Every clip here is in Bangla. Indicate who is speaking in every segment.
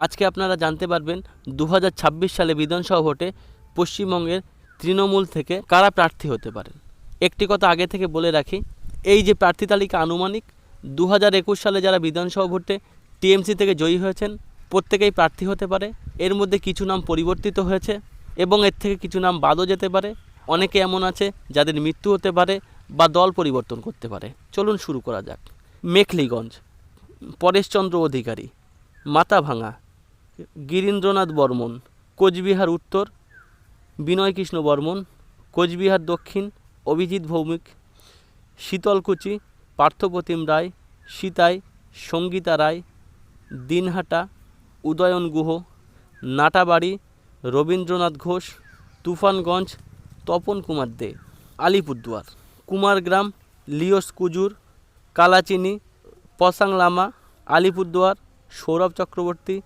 Speaker 1: আজকে আপনারা জানতে পারবেন দু হাজার ছাব্বিশ সালে বিধানসভা ভোটে পশ্চিমবঙ্গের তৃণমূল থেকে কারা প্রার্থী হতে পারেন? একটি কথা আগে থেকে বলে রাখি, এই যে প্রার্থী তালিকা আনুমানিক দু হাজার একুশ সালে যারা বিধানসভা ভোটে টিএমসি থেকে জয়ী হয়েছেন, প্রত্যেকেই প্রার্থী হতে পারে। এর মধ্যে কিছু নাম পরিবর্তিত হয়েছে এবং এর থেকে কিছু নাম বাদও যেতে পারে। অনেকে এমন আছে যাদের মৃত্যু হতে পারে বা দল পরিবর্তন করতে পারে। চলুন শুরু করা যাক। মেখলিগঞ্জ, পরেশচন্দ্র অধিকারী, মাথাভাঙা। গিরীন্দ্রনাথ বর্মন, কোচবিহার উত্তর বিনয় কৃষ্ণ বর্মন, কোচবিহার দক্ষিণ, অভিজিৎ ভৌমিক, শীতলকুচি, পার্থপ্রতিম রায়, সীতাই, সঙ্গীতা রায়, দিনহাটা, উদয়ন গুহ, নাটাবাড়ি, রবীন্দ্রনাথ ঘোষ, তুফানগঞ্জ, তপন কুমার দে। আলিপুরদুয়ার, কুমারগ্রাম, লিওস কুজুর, কালাচিনি পসাং লামা আলিপুরদুয়ার, সৌরভ চক্রবর্তী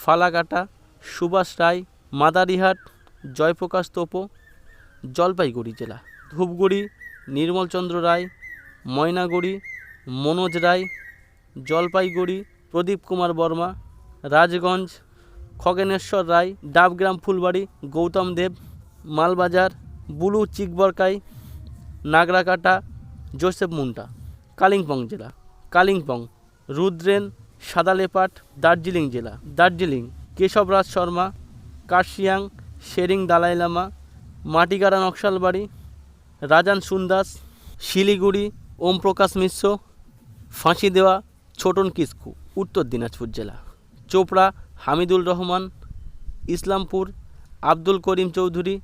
Speaker 1: ফালাকাটা, সুভাষ রায়, মাদারিহাট, জয়প্রকাশ তোপো, জলপাইগুড়ি জেলা। ধূপগুড়ি, নির্মলচন্দ্র রায়, ময়নাগুড়ি, মনোজ রায়, জলপাইগুড়ি, প্রদীপ কুমার বর্মা, রাজগঞ্জ, খগেনেশ্বর রায়, ডাবগ্রাম ফুলবাড়ি, গৌতম দেব, মালবাজার, বুলু চিকবরকাই, নাগরাকাটা, জোসেফ মুন্টা কালিম্পং জেলা। কালিম্পং, রুদ্রেন সাদালেপাট দার্জিলিং জেলা। দার্জিলিং কেশবরাজ শর্মা, কার্শিয়াং, শেরিং দালাই লামা, মাটিগাড়া নকশালবাড়ি, রাজান সুন্দাস, শিলিগুড়ি ওম প্রকাশ মিশ্র, ফাঁসি দেওয়া, ছোটন কিস্কু, উত্তর দিনাজপুর জেলা। চোপড়া হামিদুল রহমান, ইসলামপুর, আব্দুল করিম চৌধুরী,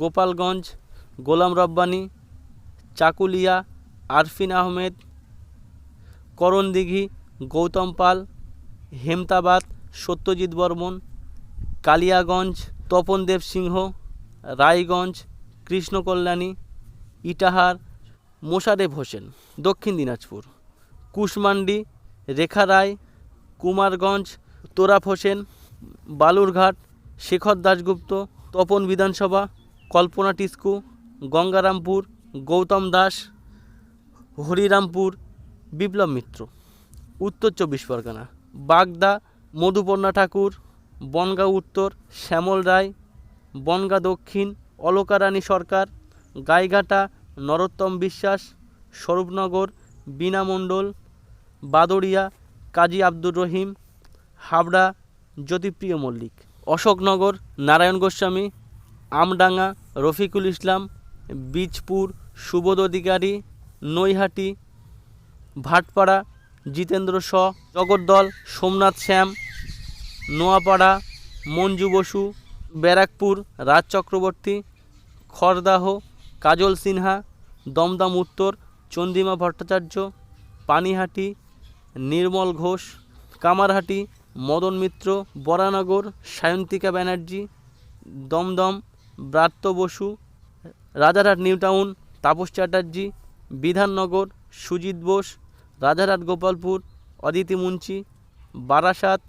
Speaker 1: গোপালগঞ্জ, গোলাম রব্বানি, চাকুলিয়া, আরফিন আহমেদ, করণদিঘি গৌতম পাল, হেমতাবাদ, সত্যজিৎ বর্মন, কালিয়াগঞ্জ, তপনদেব সিংহ, রায়গঞ্জ, কৃষ্ণকল্যাণী, ইটাহার, মোশারেফ হোসেন। দক্ষিণ দিনাজপুর। কুশমান্ডি, রেখা রায়, কুমারগঞ্জ, তোরাফ হোসেন, বালুরঘাট, শেখর দাশগুপ্ত, তপন বিধানসভা, কল্পনা টিস্কু, গঙ্গারামপুর, গৌতম দাস, হরিরামপুর, বিপ্লব মিত্র। উত্তর চব্বিশ পরগনা। বাগদা মধুপর্ণা ঠাকুর বনগাঁ উত্তর, শ্যামল রায়, বনগাঁ দক্ষিণ, অলকারানী সরকার, গাইঘাটা, নরোত্তম বিশ্বাস, স্বরূপনগর, বীণা মণ্ডল বাদরিয়া কাজী আব্দুর রহিম, হাবড়া, জ্যোতিপ্রিয় মল্লিক। অশোকনগর, নারায়ণ গোস্বামী, আমডাঙ্গা, রফিকুল ইসলাম, বীজপুর, সুবোধ অধিকারী, নৈহাটি, ভাটপাড়া জিতেন্দ্র শ জগদ্দল সোমনাথ শ্যাম, নোয়াপাড়া, মঞ্জু বসু, ব্যারাকপুর, রাজ চক্রবর্তী, খড়দাহ, কাজল সিনহা, দমদম উত্তর চন্দিমা ভট্টাচার্য, পানিহাটি, নির্মল ঘোষ, কামারহাটি, মদন মিত্র, বরানগর, সায়ন্তিকা ব্যানার্জি, দমদম, ব্রাত্য বসু, রাজারহাট নিউটাউন, তাপস চ্যাটার্জি, বিধাননগর, সুজিত বোস রাজারহাট গোপালপুর, অদিতি মুন্সি, বারাসাত,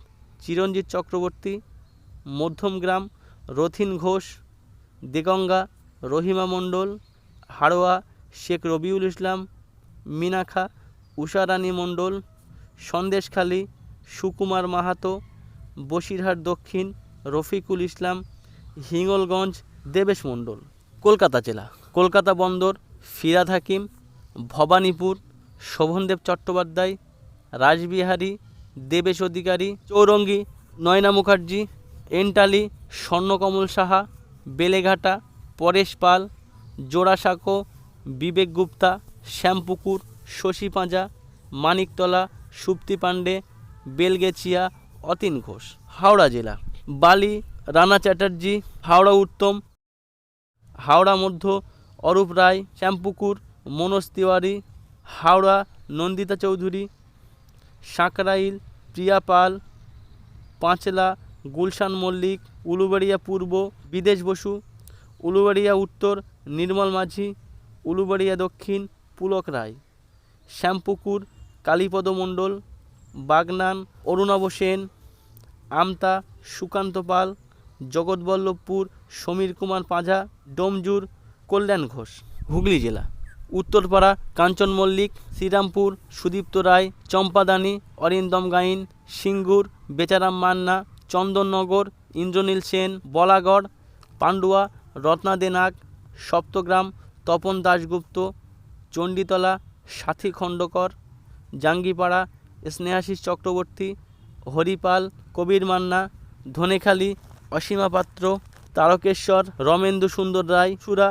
Speaker 1: চিরঞ্জিত চক্রবর্তী মধ্যমগ্রাম রথিন ঘোষ, দেগঙ্গা, রহিমা মণ্ডল, হাড়োয়া, শেখ রবিউল ইসলাম মিনাখা উষারানী মণ্ডল, সন্দেশখালী, সুকুমার মাহাতো, বসিরহাট দক্ষিণ, রফিকুল ইসলাম, হিঙ্গলগঞ্জ, দেবেশ মণ্ডল। কলকাতা জেলা। কলকাতা বন্দর, ফিরাদ হাকিম, ভবানীপুর শোভনদেব চট্টোপাধ্যায়, রাসবিহারী, দেবেশ অধিকারী, চৌরঙ্গী, নয়না মুখার্জি, এন্টালি, স্বর্ণকমল সাহা, বেলেঘাটা, পরেশ পাল, জোড়াসাঁকো, বিবেক গুপ্তা, শ্যামপুকুর, শশী পাঁজা, মানিকতলা, সুপ্তি পাণ্ডে, বেলগেছিয়া, অতীন ঘোষ। হাওড়া জেলা। বালি, রানা চ্যাটার্জি, হাওড়া উত্তম, হাওড়া মধ্য, অরূপ রায়, শ্যামপুকুর, মনোজ তিওয়ারি হাওড়া, নন্দিতা চৌধুরী, সাঁকরাইল প্রিয়া পাল পাঁচলা, গুলশান মল্লিক, উলুবাড়িয়া পূর্ব, বিদেশ বসু, উলুবাড়িয়া উত্তর, নির্মল মাঝি, উলুবাড়িয়া দক্ষিণ, পুলক রায়, শ্যামপুকুর, কালীপদ মণ্ডল, বাগনান অরুণাভ সেন, আমতা, সুকান্ত পাল, জগৎবল্লভপুর, সমীর কুমার পাঁঝা, ডোমজুর, কল্যাণ ঘোষ। হুগলি জেলা। উত্তরপাড়া, কাঞ্চন মল্লিক, শ্রীরামপুর, সুদীপ্ত রায়, চম্পাদানি, অরিন্দম গাইন, সিঙ্গুর, বেচারাম মান্না, চন্দননগর, ইন্দ্রনীল সেন, বলাগড় পান্ডুয়া রত্নাদে নাগ, সপ্তগ্রাম, তপন দাশগুপ্ত, চণ্ডীতলা, সাথী খণ্ডকর, জাঙ্গিপাড়া, স্নেহাশিস চক্রবর্তী, হরিপাল, কবির মান্না, ধনেখালি, অসীমা পাত্র, তারকেশ্বর, রমেন্দু সুন্দর রায়, সুরা,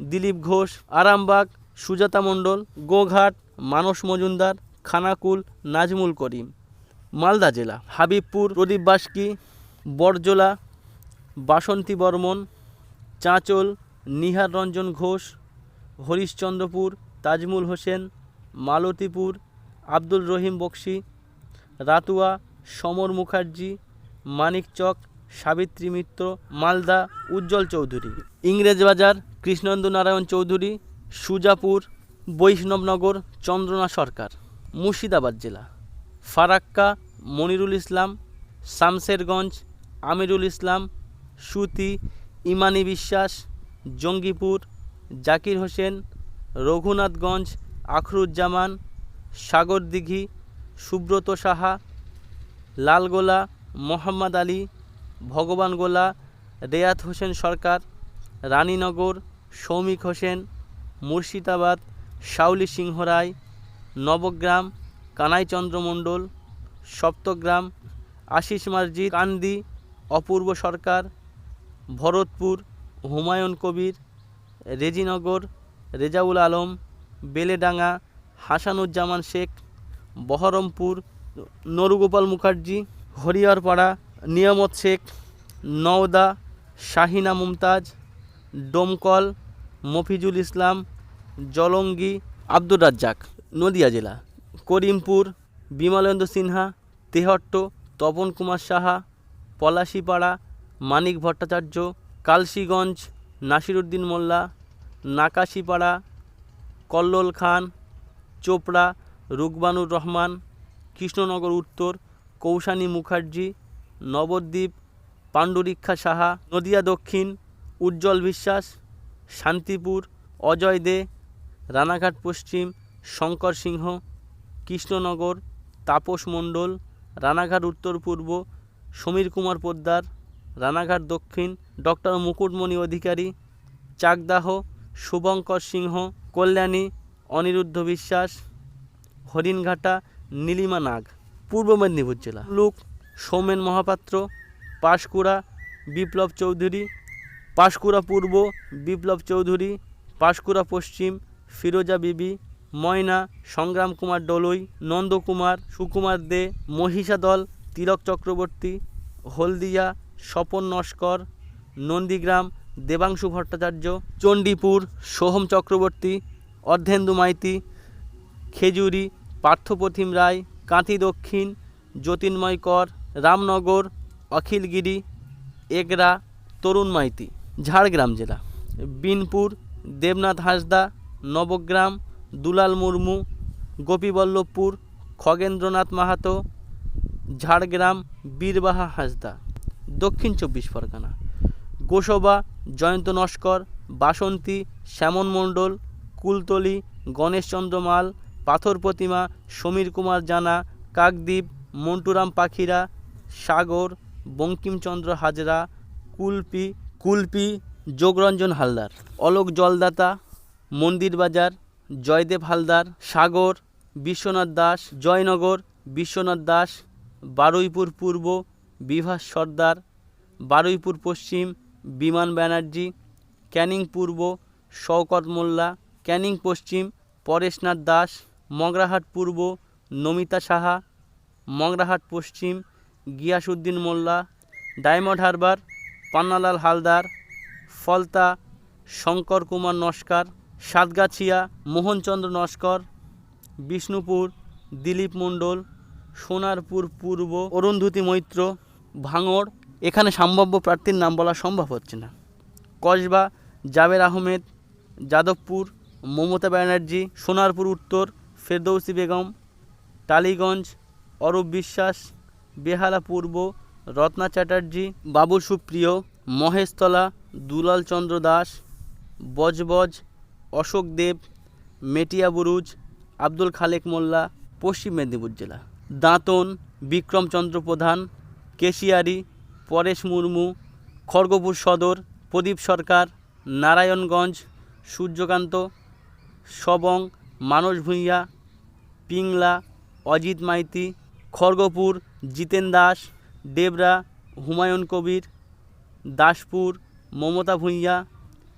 Speaker 1: দিলীপ ঘোষ, আরামবাগ সুজাতা মণ্ডল, গোঘাট, মানস মজুমদার, খানাকুল, নাজমুল করিম। মালদা জেলা, হাবিবপুর, প্রদীপ বাস্কি, বরজোলা, বাসন্তী বর্মন, চাঁচল, নিহার রঞ্জন ঘোষ, হরিশ্চন্দ্রপুর, তাজমুল হোসেন, মালতীপুর, আব্দুল রহিম বক্সি, রাতুয়া, সমর মুখার্জি মানিকচক সাবিত্রী মিত্র, মালদা, উজ্জ্বল চৌধুরী। ইংরেজবাজার, কৃষ্ণেন্দু নারায়ণ চৌধুরী সুজাপুর, বৈষ্ণবনগর, চন্দ্রনা সরকার, মুর্শিদাবাদ জেলা। ফারাক্কা, মনিরুল ইসলাম, শামশেরগঞ্জ, আমিরুল ইসলাম, সুতি, ইমানি বিশ্বাস, জঙ্গিপুর, জাকির হোসেন, রঘুনাথগঞ্জ, আখরুজ্জামান, সাগরদিঘি, সুব্রত সাহা, লালগোলা, মোহাম্মদ আলী, ভগবানগোলা, রেয়াত হোসেন সরকার, রানীনগর, সৌমিক হোসেন মুর্শিদাবাদ শাউলি সিংহ রায় নবগ্রাম, কানাইচন্দ্র মণ্ডল, সপ্তগ্রাম, আশিস মার্জিদ কান্দি, অপূর্ব সরকার, ভরতপুর, হুমায়ুন কবির, রেজিনগর, রেজাউল আলম, বেলেডাঙ্গা, হাসানুজ্জামান শেখ, বহরমপুর, নরুগোপাল মুখার্জি, হরিহরপাড়া, নিয়ামত শেখ, নওদা, শাহিনা মুমতাজ, ডোমকল মফিজুল ইসলাম, জলঙ্গি, আব্দুর রাজ্জাক, নদিয়া জেলা। করিমপুর, বিমলেন্দ্র সিনহা, তেহট্ট, তপন কুমার সাহা, পলাশিপাড়া, মানিক ভট্টাচার্য কালসিগঞ্জ নাসিরুদ্দিন মোল্লা, নাকাশিপাড়া, কল্লোল খান, চোপড়া, রুকবানুর রহমান, কৃষ্ণনগর উত্তর, কৌশানী মুখার্জি, নবদ্বীপ, পাণ্ডুরিক্ষা সাহা, নদিয়া দক্ষিণ, উজ্জ্বল বিশ্বাস শান্তিপুর, অজয় দে, রানাঘাট পশ্চিম, শঙ্কর সিংহ, কৃষ্ণনগর, তাপস মণ্ডল, রানাঘাট উত্তর পূর্ব, সমীর কুমার পোদ্দার, রানাঘাট দক্ষিণ, ডক্টর মুকুটমণি অধিকারী, চাকদাহ, শুভঙ্কর সিংহ, কল্যাণী, অনিরুদ্ধ বিশ্বাস, হরিণঘাটা, নীলিমা নাগ। পূর্ব মেদিনীপুর জেলা। লুক, সৌমেন মহাপাত্র, পাঁশকুড়া, বিপ্লব চৌধুরী পাঁশকুড়া পূর্ব, বিপ্লব চৌধুরী, পাঁশকুড়া পশ্চিম, ফিরোজা বিবি, ময়না, সংগ্রাম কুমার ডলই নন্দকুমার সুকুমার দে মহিষাদল তিলক চক্রবর্তী, হলদিয়া, স্বপন নস্কর, নন্দীগ্রাম, দেবাংশু ভট্টাচার্য, চণ্ডীপুর, সোহম চক্রবর্তী, অর্ধেন্দু মাইতি, খেজুরি, পার্থপ্রতিম রায়, কাঁথি দক্ষিণ জ্যোতির্ময় কর, রামনগর, অখিলগিরি, এগরা, তরুণ মাইতি। ঝাড়গ্রাম জেলা। বিনপুর, দেবনাথ হাসদা, নবগ্রাম, দুলাল মুর্মু, গোপীবল্লভপুর, খগেন্দ্রনাথ মাহাতো, ঝাড়গ্রাম, বীরবাহা হাসদা। দক্ষিণ চব্বিশ পরগনা। গোসবা, জয়ন্ত নস্কর, বাসন্তী, শ্যামন মণ্ডল, কুলতলি, গণেশচন্দ্র মাল, পাথর প্রতিমা, সমীর কুমার জানা, কাকদ্বীপ, মন্টুরাম পাখিরা, সাগর, বঙ্কিমচন্দ্র হাজরা, কুলপি কুলপি, যোগরঞ্জন হালদার, অলোক জলদাতা, মন্দির বাজার, জয়দেব হালদার, সাগর, বিশ্বনাথ দাস, জয়নগর, বিশ্বনাথ দাস, বারুইপুর পূর্ব, বিভাস সর্দার, বারুইপুর পশ্চিম, বিমান ব্যানার্জি, ক্যানিং পূর্ব, শওকত মোল্লা, ক্যানিং পশ্চিম, পরেশনাথ দাস, মগরাহাট পূর্ব, নমিতা সাহা, মগরাহাট পশ্চিম গিয়াসুদ্দিন মোল্লা, ডায়মন্ড হারবার পান্নালাল হালদার, ফলতা, শঙ্কর কুমার নস্কর, সাতগাছিয়া, মোহনচন্দ্র নস্কর, বিষ্ণুপুর, দিলীপ মণ্ডল, সোনারপুর পূর্ব, অরুন্ধতি মৈত্র, ভাঙড়, এখানে সম্ভাব্য প্রার্থীর নাম বলা সম্ভব হচ্ছে না। কসবা, জাবের আহমেদ, যাদবপুর, মমতা ব্যানার্জি, সোনারপুর উত্তর, ফেরদৌসি বেগম, টালিগঞ্জ, অরূপ বিশ্বাস, বেহালা পূর্ব রত্না চ্যাটার্জি বাবুল সুপ্রিয় মহেশতলা দুলাল চন্দ্র দাস, বজবজ, অশোক দেব, মেটিয়া বুরুজ, আব্দুল খালেক মোল্লা, পশ্চিম মেদিনীপুর জেলা। দাঁতন বিক্রমচন্দ্র প্রধান, কেশিয়ারি, পরেশ মুর্মু, খড়গপুর সদর, প্রদীপ সরকার, নারায়ণগঞ্জ, সূর্যকান্ত, সবং, মানস ভূঁইয়া, পিংলা, অজিত মাইতি, খড়গপুর, জিতেন দাস দেবরা, হুমায়ুন কবির, দাসপুর, মমতা ভূঁইয়া,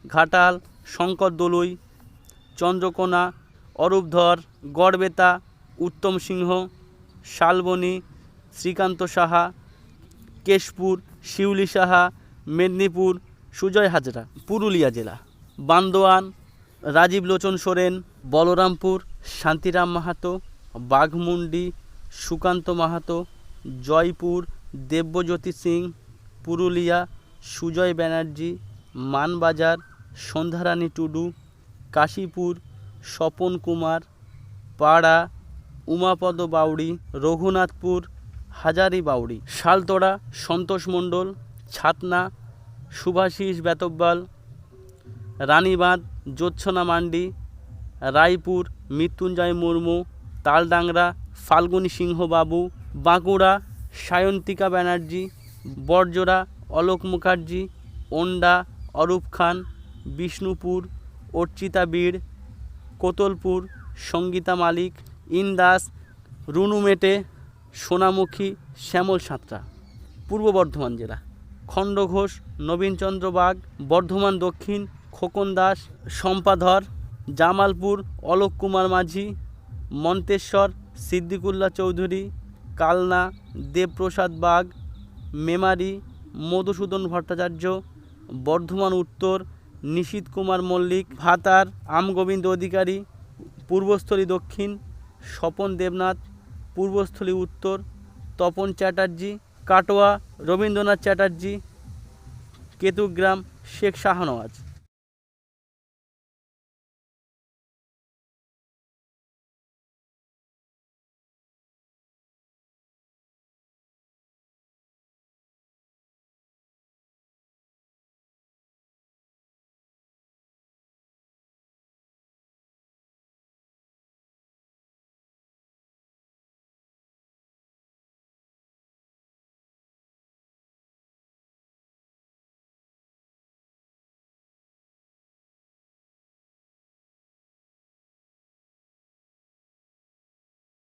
Speaker 1: ঘাটাল, শঙ্কর দলুই, চন্দ্রকোনা অরূপ ধর গড়বেতা, উত্তম সিংহ, শালবনী, শ্রীকান্ত সাহা, কেশপুর, শিউলি সাহা, মেদিনীপুর, সুজয় হাজরা, পুরুলিয়া জেলা, বান্দোয়ান, রাজীব লোচন সোরেন, বলরামপুর, শান্তিরাম মাহাতো, বাঘমুন্ডি, সুকান্ত মাহাতো, জয়পুর দেব্যজ্যোতি সিং, পুরুলিয়া, সুজয় ব্যানার্জি, মানবাজার, সন্ধ্যারানী টুডু, কাশীপুর, স্বপন কুমার, পাড়া, উমাপদ বাউড়ি, রঘুনাথপুর, হাজারি বাউড়ি, শালতোড়া, সন্তোষ মণ্ডল, ছাতনা, সুভাষিস বেতব্বাল, রানীবাঁধ জোৎসনা মান্ডি, রায়পুর, মৃত্যুঞ্জয় মুর্মু, তালডাংরা, ফাল্গুনী সিংহবাবু, বাঁকুড়া সায়ন্তিকা ব্যানার্জি বড়জোড়া অলোক মুখার্জি, ওন্ডা অরূপ খান, বিষ্ণুপুর, অর্চিতা বীর, কোতলপুর, সঙ্গীতা মালিক, ইন্দাস, রুনু মেটে, সোনামুখী, শ্যামল সাঁতরা। পূর্ব বর্ধমান জেলা। খণ্ডঘোষ নবীনচন্দ্র বাগ, বর্ধমান দক্ষিণ, খোকন দাস, সম্পাধর, জামালপুর, অলোক কুমার মাঝি, মন্তেশ্বর সিদ্দিকুল্লা চৌধুরী কালনা, দেবপ্রসাদ বাগ, মেমারি, মধুসূদন ভট্টাচার্য, বর্ধমান উত্তর, নিশীত কুমার মল্লিক, ভাতার, আমগোবিন্দ অধিকারী, পূর্বস্থলী দক্ষিণ, স্বপন দেবনাথ, পূর্বস্থলী উত্তর, তপন চ্যাটার্জি, কাটোয়া, রবীন্দ্রনাথ চ্যাটার্জি, কেতুগ্রাম, শেখ শাহনওয়াজ।